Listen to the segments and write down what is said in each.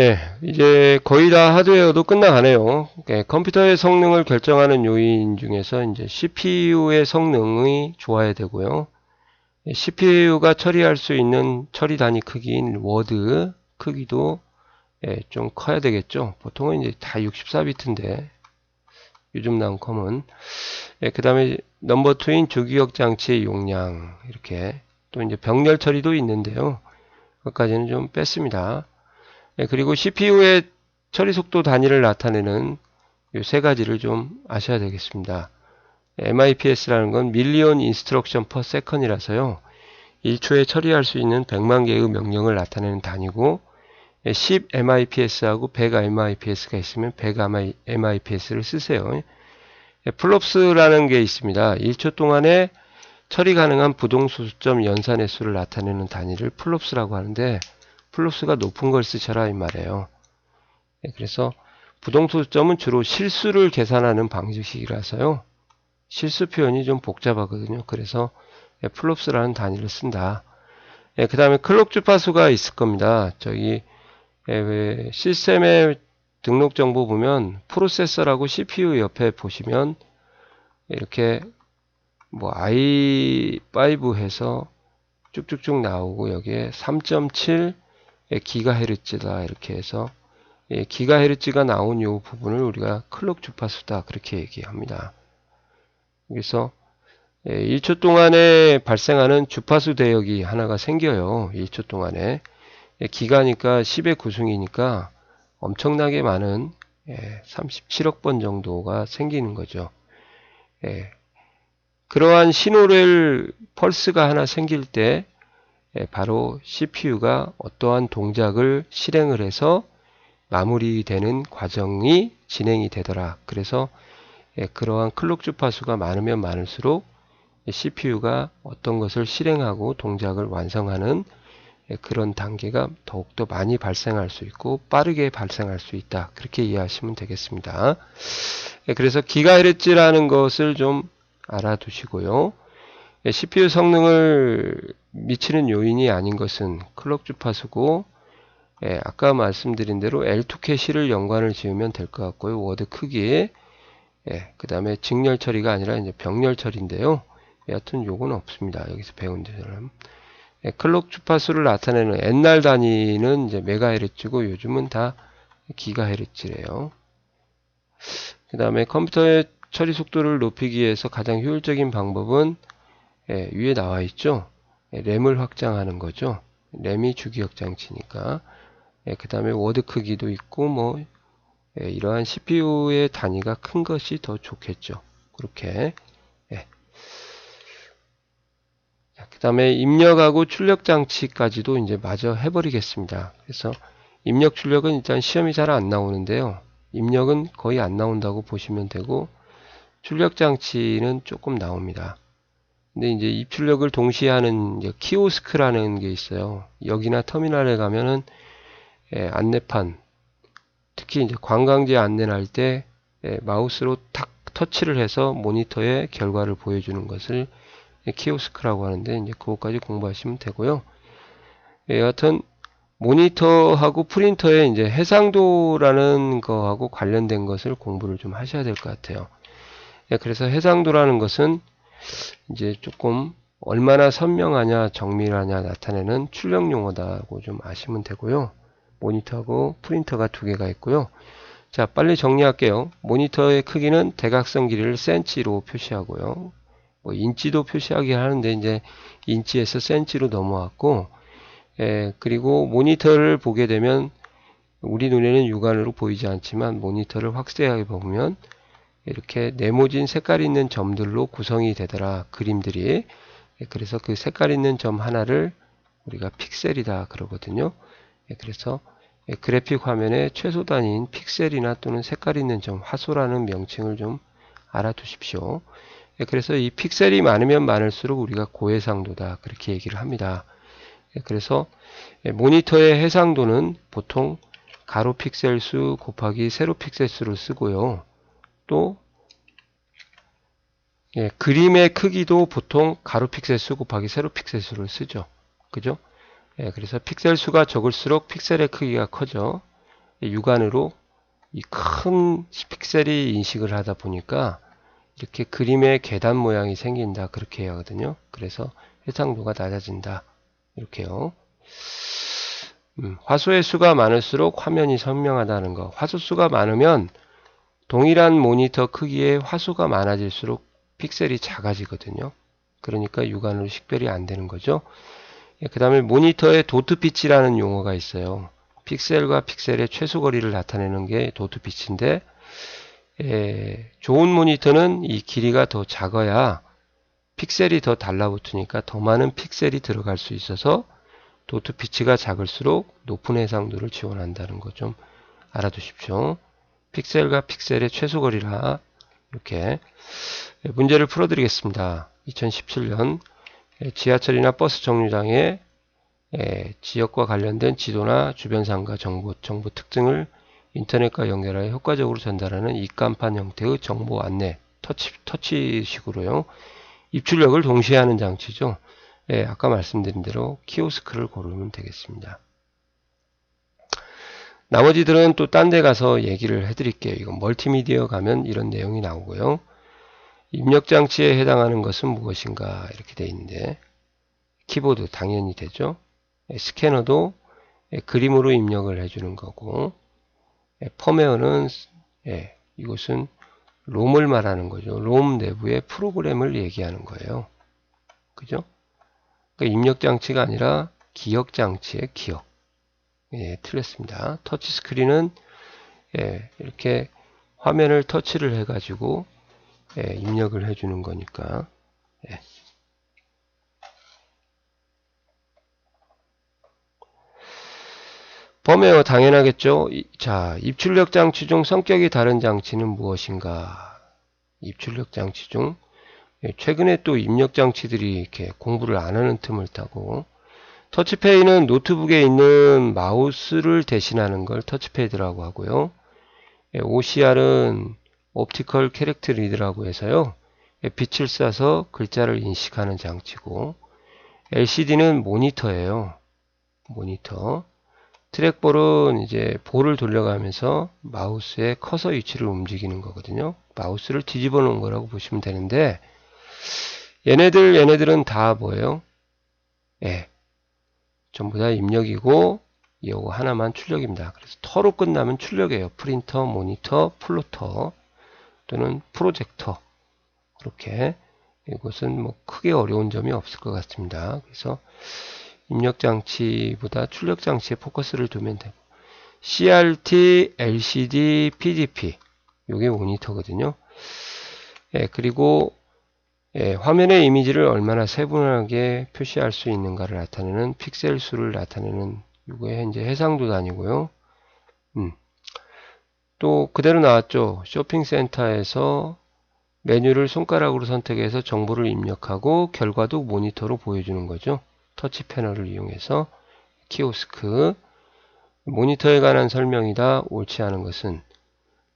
예, 이제 거의 다 하드웨어도 끝나가네요. 예, 컴퓨터의 성능을 결정하는 요인 중에서 이제 CPU의 성능이 좋아야 되고요. CPU가 처리할 수 있는 처리 단위 크기인 워드 크기도 예, 좀 커야 되겠죠. 보통은 이제 다 64비트인데 요즘 나온 컴은 예, 그 다음에 넘버 투인 주기억 장치의 용량 이렇게 또 이제 병렬 처리도 있는데요. 그것까지는 좀 뺐습니다. 예, 그리고 CPU의 처리 속도 단위를 나타내는 이 세 가지를 좀 아셔야 되겠습니다. MIPS라는 건 Million Instruction per Second이라서요. 1초에 처리할 수 있는 100만 개의 명령을 나타내는 단위고 10 MIPS하고 100 MIPS가 있으면 100 MIPS를 쓰세요. 플롭스라는 게 있습니다. 1초 동안에 처리 가능한 부동수점 연산의 수를 나타내는 단위를 플롭스라고 하는데 플로스가 높은 걸 쓰셔라 이 말이에요. 네, 그래서 부동수점은 주로 실수를 계산하는 방식이라서요. 실수 표현이 좀 복잡하거든요. 그래서 네, 플롭스라는 단위를 쓴다. 네, 그 다음에 클록 주파수가 있을 겁니다. 저기 왜 시스템의 등록 정보 보면 프로세서라고 CPU 옆에 보시면 이렇게 뭐 i5 해서 쭉쭉쭉 나오고 여기에 3.7 기가헤르츠다 이렇게 해서 예, 기가헤르츠가 나온 요 부분을 우리가 클록 주파수다 그렇게 얘기합니다. 그래서 예, 1초 동안에 발생하는 주파수 대역이 하나가 생겨요. 1초 동안에 예, 기가니까 10의 구승이니까 엄청나게 많은 예, 37억 번 정도가 생기는 거죠. 예, 그러한 신호를 펄스가 하나 생길 때 예, 바로 CPU가 어떠한 동작을 실행을 해서 마무리되는 과정이 진행이 되더라. 그래서 예, 그러한 클록 주파수가 많으면 많을수록 CPU가 어떤 것을 실행하고 동작을 완성하는 예, 그런 단계가 더욱더 많이 발생할 수 있고 빠르게 발생할 수 있다. 그렇게 이해하시면 되겠습니다. 그래서 기가헤르츠라는 것을 좀 알아두시고요. CPU 성능을 미치는 요인이 아닌 것은 클럭 주파수고 예, 아까 말씀드린 대로 L2 캐시를 연관을 지으면 될 것 같고요. 워드 크기 예, 그 다음에 직렬 처리가 아니라 이제 병렬 처리인데요. 여하튼 요건 없습니다. 여기서 배운 대로 예, 클럭 주파수를 나타내는 옛날 단위는 이제 메가헤르츠고 요즘은 다 기가헤르츠래요. 그 다음에 컴퓨터의 처리 속도를 높이기 위해서 가장 효율적인 방법은 예, 위에 나와 있죠. 예, 램을 확장하는 거죠. 램이 주기억 장치니까. 예, 그 다음에 워드 크기도 있고 뭐 예, 이러한 CPU의 단위가 큰 것이 더 좋겠죠. 그렇게. 예. 그 다음에 입력하고 출력 장치까지도 이제 마저 해버리겠습니다. 그래서 입력 출력은 일단 시험이 잘 안 나오는데요. 입력은 거의 안 나온다고 보시면 되고 출력 장치는 조금 나옵니다. 근데 이제 입출력을 동시에 하는 키오스크라는 게 있어요. 여기나 터미널에 가면은 예, 안내판, 특히 이제 관광지 안내를 할때 예, 마우스로 탁 터치를 해서 모니터에 결과를 보여주는 것을 예, 키오스크라고 하는데 이제 그것까지 공부하시면 되고요. 예, 여하튼 모니터하고 프린터의 이제 해상도라는 거하고 관련된 것을 공부를 좀 하셔야 될 것 같아요. 예, 그래서 해상도라는 것은 이제 조금 얼마나 선명하냐 정밀하냐 나타내는 출력 용어다고 좀 아시면 되고요. 모니터하고 프린터가 두 개가 있고요. 자 빨리 정리할게요. 모니터의 크기는 대각선 길이를 센치로 표시하고요. 뭐 인치도 표시하기 하는데 이제 인치에서 센치로 넘어왔고 예, 그리고 모니터를 보게 되면 우리 눈에는 육안으로 보이지 않지만 모니터를 확대하게 보면 이렇게 네모진 색깔 있는 점들로 구성이 되더라 그림들이. 예, 그래서 그 색깔 있는 점 하나를 우리가 픽셀이다 그러거든요. 예, 그래서 예, 그래픽 화면의 최소 단위인 픽셀이나 또는 색깔 있는 점 화소라는 명칭을 좀 알아두십시오. 그래서 이 픽셀이 많으면 많을수록 우리가 고해상도다 그렇게 얘기를 합니다. 그래서 모니터의 해상도는 보통 가로 픽셀 수 곱하기 세로 픽셀 수를 쓰고요 또 예, 그림의 크기도 보통 가로 픽셀 수 곱하기 세로 픽셀 수를 쓰죠. 그죠? 예, 그래서 픽셀 수가 적을수록 픽셀의 크기가 커져. 육안으로 이 큰 픽셀이 인식을 하다 보니까 이렇게 그림의 계단 모양이 생긴다 그렇게 해야 하거든요. 그래서 해상도가 낮아진다 이렇게요. 음, 화소의 수가 많을수록 화면이 선명하다는 거. 화소 수가 많으면 동일한 모니터 크기의 화소가 많아질수록 픽셀이 작아지거든요. 그러니까 육안으로 식별이 안 되는 거죠. 그 다음에 모니터에 도트 피치라는 용어가 있어요. 픽셀과 픽셀의 최소 거리를 나타내는 게 도트 피치인데 에, 좋은 모니터는 이 길이가 더 작아야 픽셀이 더 달라붙으니까 더 많은 픽셀이 들어갈 수 있어서 도트 피치가 작을수록 높은 해상도를 지원한다는 거 좀 알아두십시오. 픽셀과 픽셀의 최소 거리라 이렇게 문제를 풀어드리겠습니다. 2017년 지하철이나 버스 정류장에 지역과 관련된 지도나 주변 상가 정보, 정보 특징을 인터넷과 연결하여 효과적으로 전달하는 입간판 형태의 정보 안내 터치, 터치식으로요. 입출력을 동시에 하는 장치죠. 예, 아까 말씀드린 대로 키오스크를 고르면 되겠습니다. 나머지들은 또 딴 데 가서 얘기를 해드릴게요. 이건 멀티미디어 가면 이런 내용이 나오고요. 입력장치에 해당하는 것은 무엇인가 이렇게 돼 있는데 키보드 당연히 되죠. 예, 스캐너도 예, 그림으로 입력을 해주는 거고 예, 펌웨어는 이것은 롬을 말하는 거죠. 롬 내부의 프로그램을 얘기하는 거예요. 그죠? 그러니까 입력 장치가 아니라 기억 장치의 기억. 예, 틀렸습니다. 터치 스크린은 예, 이렇게 화면을 터치를 해가지고 예, 입력을 해주는 거니까 예. 범웨어 당연하겠죠. 자, 입출력 장치 중 성격이 다른 장치는 무엇인가? 입출력 장치 중 예, 최근에 또 입력 장치들이 이렇게 공부를 안 하는 틈을 타고 터치페이는 노트북에 있는 마우스를 대신하는 걸 터치패드라고 하고요. OCR은 옵티컬 캐릭터 리드라고 해서요. 빛을 쏴서 글자를 인식하는 장치고 LCD는 모니터예요. 모니터. 트랙볼은 이제 볼을 돌려가면서 마우스의 커서 위치를 움직이는 거거든요. 마우스를 뒤집어 놓은 거라고 보시면 되는데 얘네들 얘네들은 다 뭐예요? 예. 전부 다 입력이고 이거 하나만 출력입니다. 그래서 터로 끝나면 출력이에요. 프린터, 모니터, 플로터 또는 프로젝터 그렇게 이것은 뭐 크게 어려운 점이 없을 것 같습니다. 그래서 입력 장치보다 출력 장치에 포커스를 두면 되고 CRT, LCD, PDP 이게 모니터거든요. 예, 그리고 예, 화면의 이미지를 얼마나 세분하게 표시할 수 있는가를 나타내는 픽셀 수를 나타내는 이거의 현재 해상도 단위고요. 음. 또 그대로 나왔죠. 쇼핑센터에서 메뉴를 손가락으로 선택해서 정보를 입력하고 결과도 모니터로 보여주는 거죠. 터치 패널을 이용해서 키오스크 모니터에 관한 설명이다 옳지 않은 것은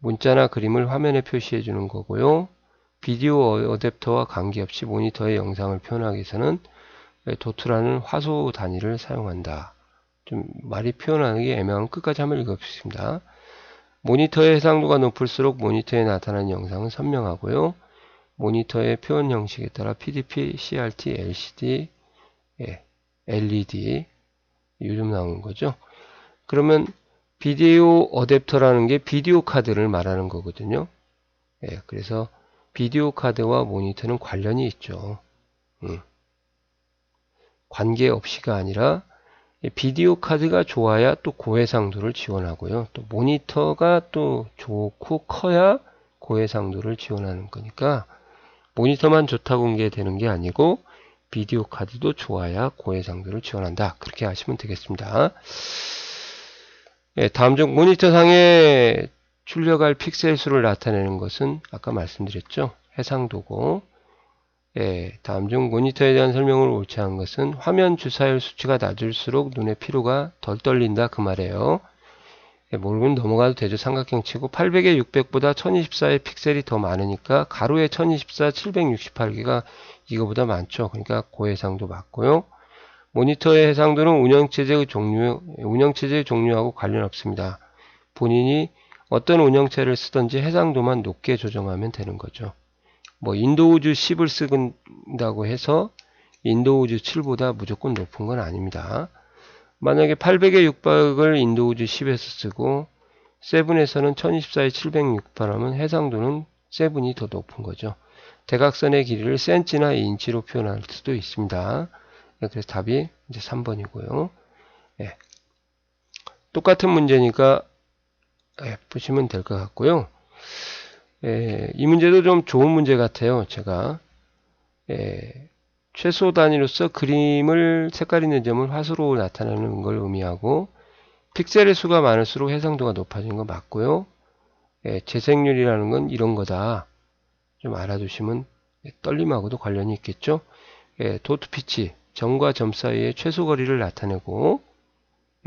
문자나 그림을 화면에 표시해 주는 거고요. 비디오 어댑터와 관계없이 모니터의 영상을 표현하기 위해서는 도트라는 화소 단위를 사용한다. 좀 말이 표현하는 게 애매한 끝까지 한번 읽어보겠습니다. 모니터의 해상도가 높을수록 모니터에 나타나는 영상은 선명하고요. 모니터의 표현 형식에 따라 PDP, CRT, LCD, 예, LED 요즘 나오는 거죠. 그러면 비디오 어댑터라는 게 비디오 카드를 말하는 거거든요. 예, 그래서 비디오 카드와 모니터는 관련이 있죠. 음. 관계없이가 아니라 비디오 카드가 좋아야 또 고해상도를 지원하고요. 또 모니터가 또 좋고 커야 고해상도를 지원하는 거니까 모니터만 좋다고 한게 되는 게 아니고 비디오 카드도 좋아야 고해상도를 지원한다. 그렇게 하시면 되겠습니다. 예, 다음 중 모니터 상에 출력할 픽셀 수를 나타내는 것은 아까 말씀드렸죠. 해상도고 예, 다음 중 모니터에 대한 설명을 옳지 않은 것은 화면 주사율 수치가 낮을수록 눈의 피로가 덜 떨린다 그 말이에요. 예, 모르면 넘어가도 되죠. 삼각형 치고 800에 600보다 1024의 픽셀이 더 많으니까 가로에 1024, 768개가 이거보다 많죠. 그러니까 고해상도 맞고요. 모니터의 해상도는 운영체제의 종류, 운영체제의 종류하고 관련 없습니다. 본인이 어떤 운영체를 쓰든지 해상도만 높게 조정하면 되는 거죠. 뭐 인도우즈 10을 쓴다고 해서 인도우즈 7보다 무조건 높은 건 아닙니다. 만약에 800에 600을 인도우즈 10에서 쓰고 세븐에서는 1024에 768하면 해상도는 세븐이 더 높은 거죠. 대각선의 길이를 센치나 인치로 표현할 수도 있습니다. 네, 그래서 답이 이제 3번이고요. 예. 똑같은 문제니까 예, 푸시면 될 것 같고요. 예, 이 문제도 좀 좋은 문제 같아요. 제가 예, 최소 단위로서 그림을 색깔 있는 점을 화수로 나타내는 걸 의미하고 픽셀의 수가 많을수록 해상도가 높아지는 거 맞고요. 예, 재생률이라는 건 이런 거다. 좀 알아두시면 예, 떨림하고도 관련이 있겠죠. 예, 도트 피치, 점과 점 사이의 최소 거리를 나타내고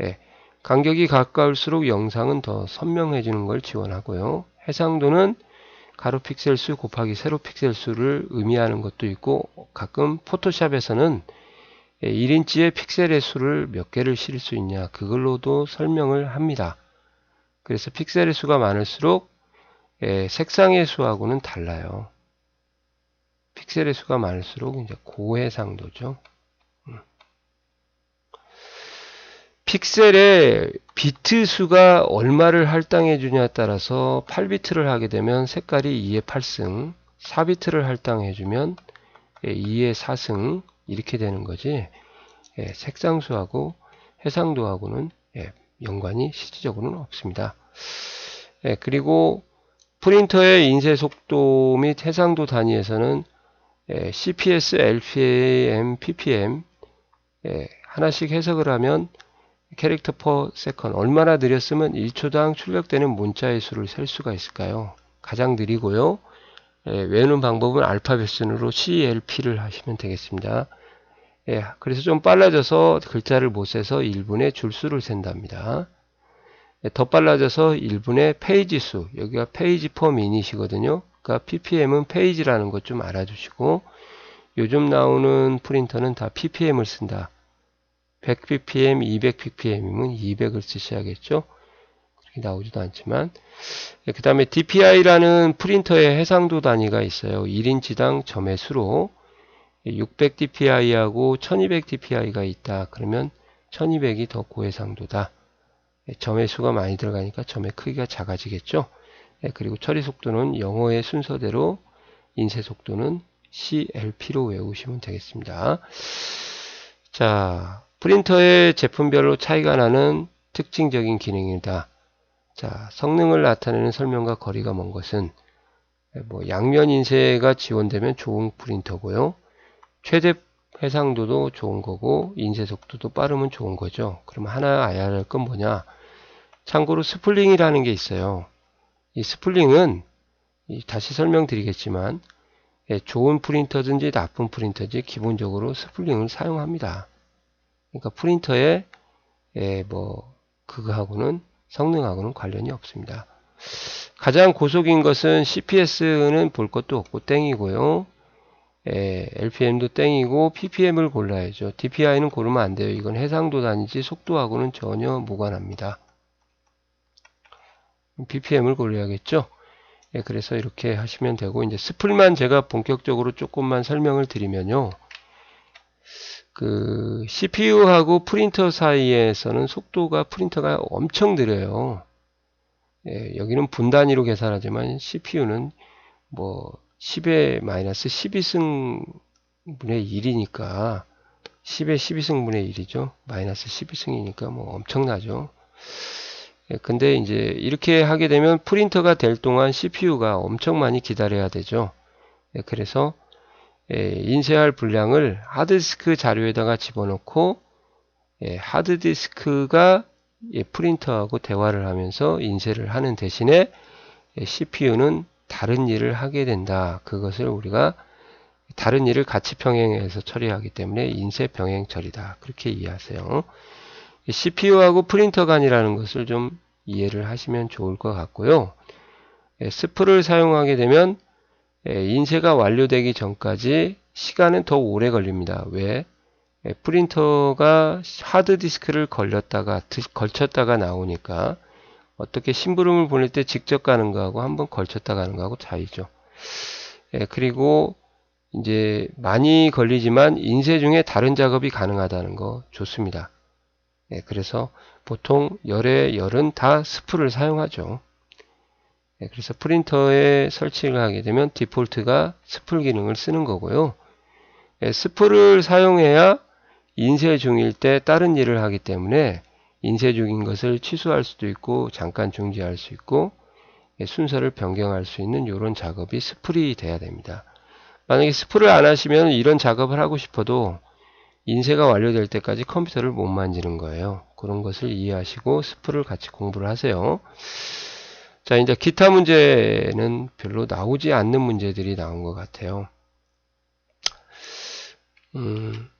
예, 간격이 가까울수록 영상은 더 선명해지는 걸 지원하고요. 해상도는 가로 픽셀 수 곱하기 세로 픽셀 수를 의미하는 것도 있고 가끔 포토샵에서는 1인치의 픽셀의 수를 몇 개를 실을 수 있냐 그걸로도 설명을 합니다. 그래서 픽셀의 수가 많을수록 예, 색상의 수하고는 달라요. 픽셀의 수가 많을수록 이제 고해상도죠. 음. 픽셀의 비트 수가 얼마를 할당해 주냐에 따라서 8비트를 하게 되면 색깔이 2의 8승, 4비트를 할당해 주면 2의 4승 이렇게 되는 거지. 예, 색상수하고 해상도하고는 예, 연관이 실질적으로는 없습니다. 예, 그리고 프린터의 인쇄 속도 및 해상도 단위에서는 예, CPS, LPM, PPM 예, 하나씩 해석을 하면 캐릭터 퍼 세컨 얼마나 느렸으면 1초당 출력되는 문자의 수를 셀 수가 있을까요? 가장 느리고요. 예, 외우는 방법은 알파벳 순으로 CLP를 하시면 되겠습니다. 예, 그래서 좀 빨라져서 글자를 못 세서 1분의 줄수를 센답니다. 예, 더 빨라져서 1분의 페이지 수, 여기가 페이지 퍼 미닛이거든요. 그러니까 ppm은 페이지라는 것 좀 알아주시고 요즘 나오는 프린터는 다 ppm을 쓴다. 100ppm, 200ppm이면 200을 쓰셔야겠죠. 그렇게 나오지도 않지만 예, 그 다음에 DPI라는 프린터의 해상도 단위가 있어요. 1인치당 점의 수로 600 dpi하고 1200 dpi가 있다. 그러면 1200이 더 고해상도다. 예, 점의 수가 많이 들어가니까 점의 크기가 작아지겠죠. 예, 그리고 처리 속도는 영어의 순서대로 인쇄 속도는 CLP로 외우시면 되겠습니다. 자, 프린터의 제품별로 차이가 나는 특징적인 기능이다. 자, 성능을 나타내는 설명과 거리가 먼 것은 예, 뭐 양면 인쇄가 지원되면 좋은 프린터고요. 최대 해상도도 좋은 거고 인쇄 속도도 빠르면 좋은 거죠. 그럼 하나 알아야 할 건 뭐냐? 참고로 스플링이라는 게 있어요. 이 스플링은 다시 설명드리겠지만 예, 좋은 프린터든지 나쁜 프린터든지 기본적으로 스플링을 사용합니다. 그러니까 프린터에 예, 뭐 그거하고는 성능하고는 관련이 없습니다. 가장 고속인 것은 CPS는 볼 것도 없고 땡이고요. 예, LPM도 땡이고 ppm을 골라야죠. DPI는 고르면 안 돼요. 이건 해상도 단위지 속도하고는 전혀 무관합니다. ppm을 골라야겠죠. 예, 그래서 이렇게 하시면 되고 이제 스플만 제가 본격적으로 조금만 설명을 드리면요. 그 CPU하고 프린터 사이에서는 속도가 프린터가 엄청 느려요. 예, 여기는 분 단위로 계산하지만 CPU는 뭐 10의 마이너스 12승분의 1이니까 10의 12승분의 1이죠. 마이너스 12승이니까 뭐 엄청나죠. 예, 근데 이제 이렇게 하게 되면 프린터가 될 동안 CPU가 엄청 많이 기다려야 되죠. 예, 그래서 예, 인쇄할 분량을 하드디스크 자료에다가 집어넣고 하드디스크가 프린터하고 대화를 하면서 인쇄를 하는 대신에 CPU는 다른 일을 하게 된다. 그것을 우리가 다른 일을 같이 병행해서 처리하기 때문에 인쇄 병행 처리다. 그렇게 이해하세요. CPU하고 프린터 간이라는 것을 좀 이해를 하시면 좋을 것 같고요. 예, 스프를 사용하게 되면 예, 인쇄가 완료되기 전까지 시간은 더 오래 걸립니다. 왜? 예, 프린터가 하드디스크를 걸렸다가 걸쳤다가 나오니까 어떻게 심부름을 보낼 때 직접 가는 거하고 한번 걸쳤다 가는 거하고 차이죠. 예, 그리고 이제 많이 걸리지만 인쇄 중에 다른 작업이 가능하다는 거 좋습니다. 예, 그래서 보통 열에 열은 다 스프를 사용하죠. 예, 그래서 프린터에 설치를 하게 되면 디폴트가 스플 기능을 쓰는 거고요. 예, 스프를 사용해야 인쇄 중일 때 다른 일을 하기 때문에 인쇄 중인 것을 취소할 수도 있고 잠깐 중지할 수 있고 예, 순서를 변경할 수 있는 이런 작업이 스플이 돼야 됩니다. 만약에 스프를 안 하시면 이런 작업을 하고 싶어도 인쇄가 완료될 때까지 컴퓨터를 못 만지는 거예요. 그런 것을 이해하시고 스프를 같이 공부를 하세요. 자, 이제 기타 문제는 별로 나오지 않는 문제들이 나온 것 같아요. 음,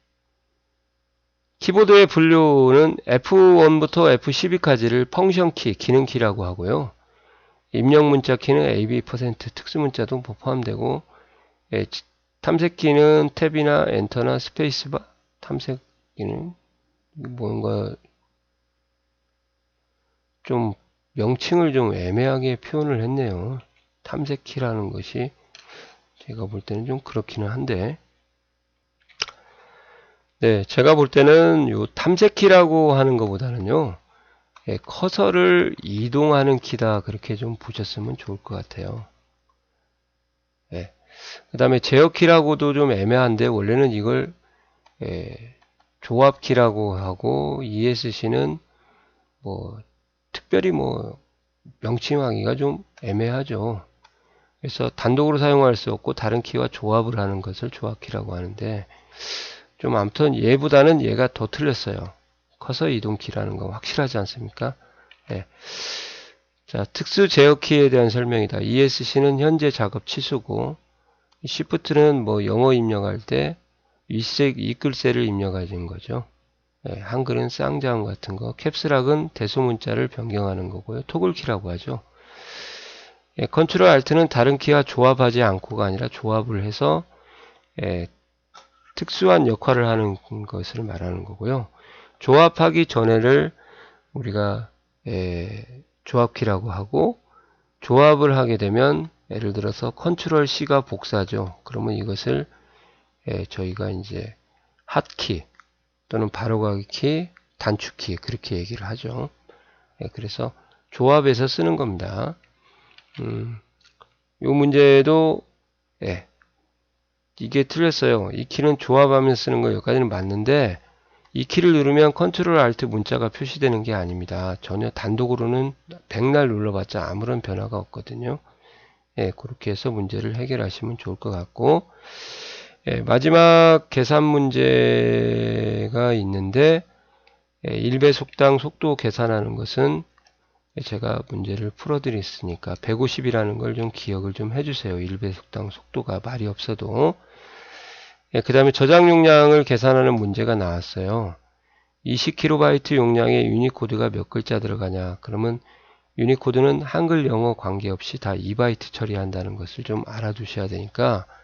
키보드의 분류는 F1부터 F12까지를 펑션 키, 기능 키라고 하고요. 입력 문자 키는 AB% 특수 문자도 포함되고 예, 탐색 키는 탭이나 엔터나 스페이스바 탐색 키는 뭔가 좀 명칭을 좀 애매하게 표현을 했네요. 탐색 키라는 것이 제가 볼 때는 좀 그렇기는 한데 네, 제가 볼 때는 요 탐색키라고 하는 것보다는요, 예, 커서를 이동하는 키다 그렇게 좀 보셨으면 좋을 것 같아요. 예. 그 다음에 제어키라고도 좀 애매한데 원래는 이걸 예, 조합키라고 하고 ESC는 뭐 특별히 뭐 명칭하기가 좀 애매하죠. 그래서 단독으로 사용할 수 없고 다른 키와 조합을 하는 것을 조합키라고 하는데 좀 아무튼 얘보다는 얘가 더 틀렸어요. 커서 이동키라는 건 확실하지 않습니까? 예. 자, 특수 제어키에 대한 설명이다. ESC는 현재 작업 취소고, Shift는 뭐 영어 입력할 때 윗색 이글새를 입력하는 거죠. 예, 한글은 쌍자음 같은 거. 캡스락은 대소문자를 변경하는 거고요. 토글키라고 하죠. 예, 컨트롤 알트는 다른 키와 조합하지 않고가 아니라 조합을 해서 예, 특수한 역할을 하는 것을 말하는 거고요. 조합하기 전에를 우리가 에, 조합키라고 하고 조합을 하게 되면 예를 들어서 컨트롤 C가 복사죠. 그러면 이것을 에, 저희가 이제 핫키 또는 바로가기 키, 단축키 그렇게 얘기를 하죠. 예, 그래서 조합해서 쓰는 겁니다. 음, 이 문제도 예, 이게 틀렸어요. 이 키는 조합하면 쓰는 거 여기까지는 맞는데 이 키를 누르면 컨트롤 알트 문자가 표시되는 게 아닙니다. 전혀 단독으로는 백날 눌러봤자 아무런 변화가 없거든요. 예, 그렇게 해서 문제를 해결하시면 좋을 것 같고 예, 마지막 계산 문제가 있는데 예, 1배 속당 속도 계산하는 것은 제가 문제를 풀어드렸으니까 150이라는 걸 좀 기억을 좀 해주세요. 1배 속당 속도가 말이 없어도 예, 그 다음에 저장 용량을 계산하는 문제가 나왔어요. 20KB 용량의 유니코드가 몇 글자 들어가냐 그러면 유니코드는 한글 영어 관계없이 다 2바이트 처리한다는 것을 좀 알아두셔야 되니까 예,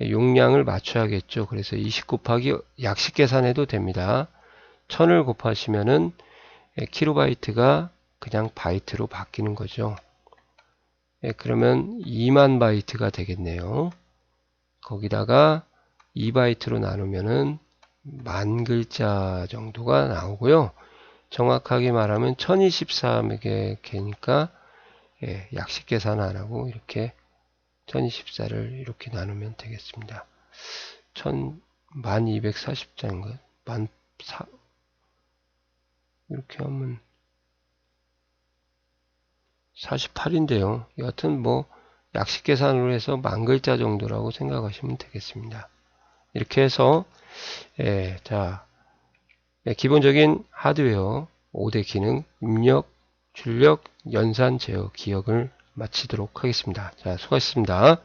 용량을 맞춰야겠죠. 그래서 20 곱하기 약식 계산해도 됩니다. 1000을 곱하시면은 예, 킬로바이트가 그냥 바이트로 바뀌는 거죠. 예, 그러면 2만 바이트가 되겠네요. 거기다가 2바이트로 나누면은 만 글자 정도가 나오고요. 정확하게 말하면 1024개 개니까 예, 약식 계산 안 하고 이렇게 1024를 이렇게 나누면 되겠습니다. 1000, 1240자인가? 만, 사, 이렇게 하면 48인데요. 여하튼 뭐 약식 계산으로 해서 만 글자 정도라고 생각하시면 되겠습니다. 이렇게 해서 예, 자 예, 기본적인 하드웨어 5대 기능 입력, 출력, 연산, 제어, 기억을 마치도록 하겠습니다. 자, 수고하셨습니다.